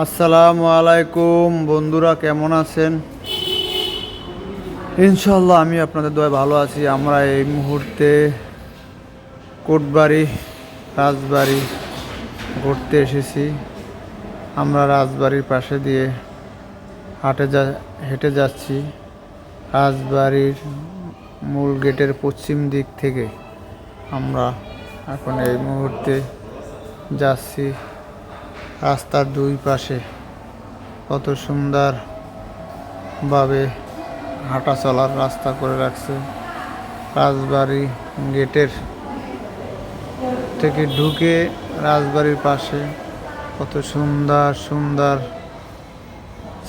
আসসালামু আলাইকুম। বন্ধুরা, কেমন আছেন? ইনশাল্লাহ আমি আপনাদের দয় ভালো আছি। আমরা এই মুহূর্তে কোটবাড়ি, রাজবাড়ি ঘুরতে এসেছি। আমরা রাজবাড়ির পাশে দিয়ে হাটে যা, হেঁটে যাচ্ছি। রাজবাড়ির মূল গেটের পশ্চিম দিক থেকে আমরা এখন এই মুহূর্তে যাচ্ছি। রাস্তার দুই পাশে কত সুন্দরভাবে হাঁটা চলার রাস্তা করে রাখছে। রাজবাড়ি গেটের থেকে ঢুকে রাজবাড়ির পাশে কত সুন্দর সুন্দর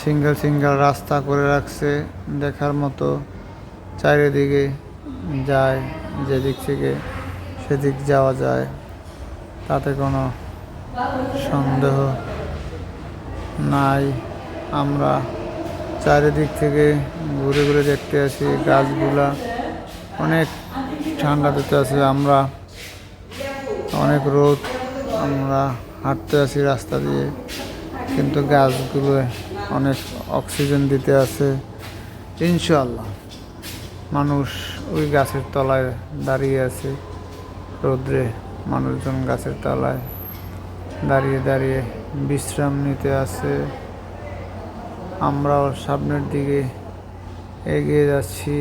সিঙ্গেল সিঙ্গেল রাস্তা করে রাখছে। দেখার মতো চারিদিকে যায়, যেদিক থেকে সেদিক যাওয়া যায়। তাতে কোনো সন্দেহ নাই। আমরা চারিদিক থেকে ঘুরে ঘুরে দেখতে আসি, গাছগুলা অনেক ঠান্ডা দিতে আছে, আমরা অনেক রোদ, আমরা হাঁটতে আছি রাস্তা দিয়ে, কিন্তু গাছগুলো অনেক অক্সিজেন দিতে আছে। ইনশাল্লাহ মানুষ ওই গাছের তলায় দাঁড়িয়ে আছে। রোদ্রে মানুষজন গাছের তলায় দাঁড়িয়ে দাঁড়িয়ে বিশ্রাম নিতে আছে। আমরাও সামনের দিকে এগিয়ে যাচ্ছি।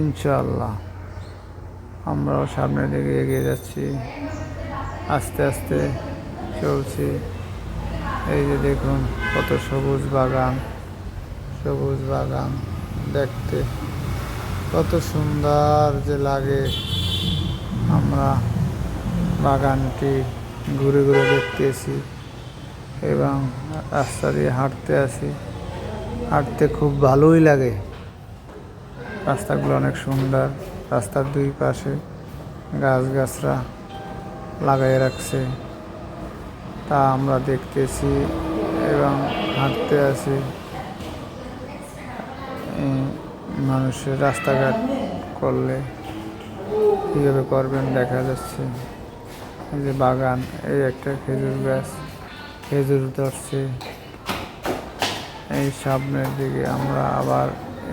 ইনশাল্লাহ আমরাও সামনের দিকে এগিয়ে যাচ্ছি। আস্তে আস্তে চলছি। এই যে দেখুন, কত সবুজ বাগান সবুজ বাগান দেখতে। কত সুন্দর যে লাগে। আমরা বাগানটি ঘুরে ঘুরে দেখতেছি এবং রাস্তা দিয়ে হাঁটতে আসি। হাঁটতে খুব ভালোই লাগে। রাস্তাগুলো অনেক সুন্দর। রাস্তার দুই পাশে গাছগাছরা লাগাই রাখছে। তা আমরা দেখতেছি এবং হাঁটতে আসি। মানুষের রাস্তাঘাট করলে কীভাবে করবেন দেখা যাচ্ছে। যে বাগান, এই একটা খেজুর গাছ, খেজুর ধরছে। এই সামনের দিকে আমরা আবার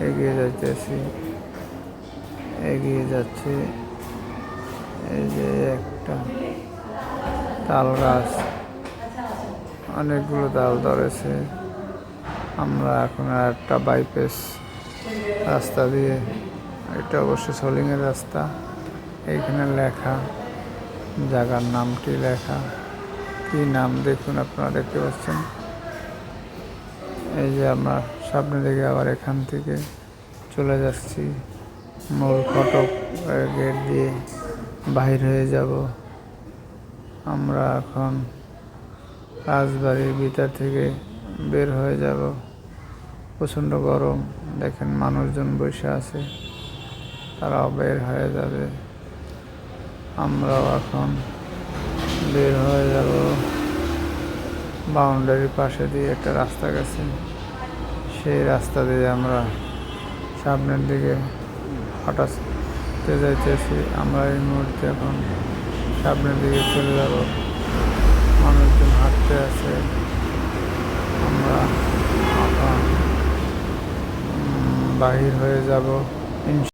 এগিয়ে যাইতেছি। এগিয়ে যাচ্ছি। এই যে একটা তাল গাছ। অনেকগুলো তাল ধরেছে। আমরা এখন আর একটা বাইপাস রাস্তা দিয়ে, এটা অবশ্য সলিংয়ের রাস্তা, এইখানে লেখা। জায়গার নামটি লেখা। কি নাম দেখুন আপনারা দেখতে পাচ্ছেন। এই যে আমরা সামনে দিকে আবার এখান থেকে চলে যাচ্ছি। মূল ফটক গেট দিয়ে বাহির হয়ে যাব। আমরা এখন রাজবাড়ির ভিতর থেকে বের হয়ে যাব। প্রচণ্ড গরম। দেখেন মানুষজন বসে আছে। তারাও বের হয়ে যাবে। আমরাও এখন বের হয়ে যাব। বাউন্ডারির পাশে দিয়ে একটা রাস্তা গেছে। সেই রাস্তা দিয়ে আমরা সামনের দিকে হাঁটাতে যাইতেছি। আমরা এই মুহূর্তে এখন সামনের দিকে চলে যাব। মানুষজন হাঁটতে আছে। আমরা বাহির হয়ে যাব।